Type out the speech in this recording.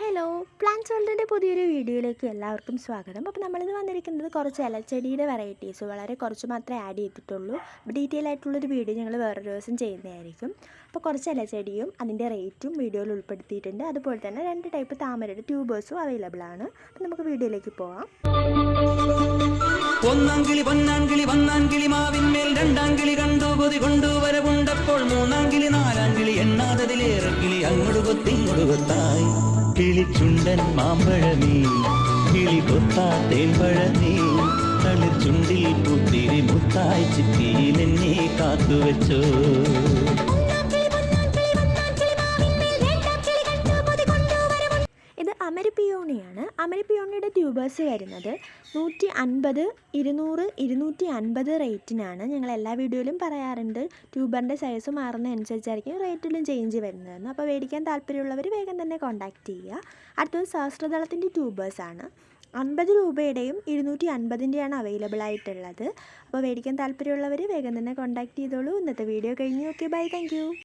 Hello plants വേൾഡിന്റെ പുതിയൊരു വീഡിയോയിലേക്ക് എല്ലാവർക്കും സ്വാഗതം. അപ്പോൾ നമ്മളിന്ന് വന്നിരിക്കുന്നത് കുറച്ച് ഇലച്ചെടിയുടെ വെറൈറ്റീസ് വളരെ കുറച്ച് മാത്രമേ ആഡ് ചെയ്തിട്ടുള്ളൂ. ഡീറ്റെയിൽ ആയിട്ടുള്ളൊരു വീഡിയോ ഞങ്ങൾ വേറൊരു ദിവസം ചെയ്യുന്നതായിരിക്കും. അപ്പോൾ കുറച്ച് ഇലച്ചെടിയും അതിന്റെ റേറ്റും വീഡിയോയിൽ ഉൾപ്പെടുത്തിയിട്ടുണ്ട്. അതുപോലെ തന്നെ രണ്ട് ടൈപ്പ് താമരയുടെ ട്യൂബേഴ്സും അവൈലബിൾ ആണ്. അപ്പോൾ നമുക്ക് വീഡിയോയിലേക്ക് പോവാം. ഒന്നാം കിളി പൊന്നാം കിളി വന്നാം കിളി മാവിന്മേൽ രണ്ടാം കിളി കണ്ടു കൊതി കൊണ്ടുവരവുണ്ടപ്പോൾ മൂന്നാം കിളി നാലാം കിളി എണ്ണാതതിലേറെ കിളി അങ്ങോട്ട് കൊത്തായി കിളിച്ചുണ്ടൻ മാമ്പഴമേ കിളി കൊത്താ തേൻപഴമേ തളിച്ചുണ്ടിൽ പുത്തിരി മുത്തായി ചിത്തിയിൽ എന്നെ കാത്തുവെച്ചോ. അമരിപ്പിയോണിയാണ്. അമരപിയോണിയുടെ ട്യൂബേഴ്സ് വരുന്നത് നൂറ്റി അൻപത് ഇരുന്നൂറ് ഇരുന്നൂറ്റി അൻപത് റേറ്റിനാണ്. ഞങ്ങൾ എല്ലാ വീഡിയോയിലും പറയാറുണ്ട്. ട്യൂബറിന്റെ സൈസ് മാറുന്നതനുസരിച്ചായിരിക്കും റേറ്റിലും ചേഞ്ച് വരുന്നതെന്ന്. അപ്പോൾ മേടിക്കാൻ താല്പര്യമുള്ളവർ വേഗം തന്നെ കോൺടാക്റ്റ് ചെയ്യുക. അടുത്തത് സഹസ്രദളത്തിന്റെ ട്യൂബേഴ്സാണ് അൻപത് രൂപയുടെയും ഇരുന്നൂറ്റി അൻപതിന്റെയാണ് അവൈലബിൾ ആയിട്ടുള്ളത്. അപ്പോൾ മേടിക്കാൻ താല്പര്യമുള്ളവർ വേഗം തന്നെ കോൺടാക്റ്റ് ചെയ്തോളൂ. ഇന്നത്തെ വീഡിയോ കഴിഞ്ഞു. Okay bye thank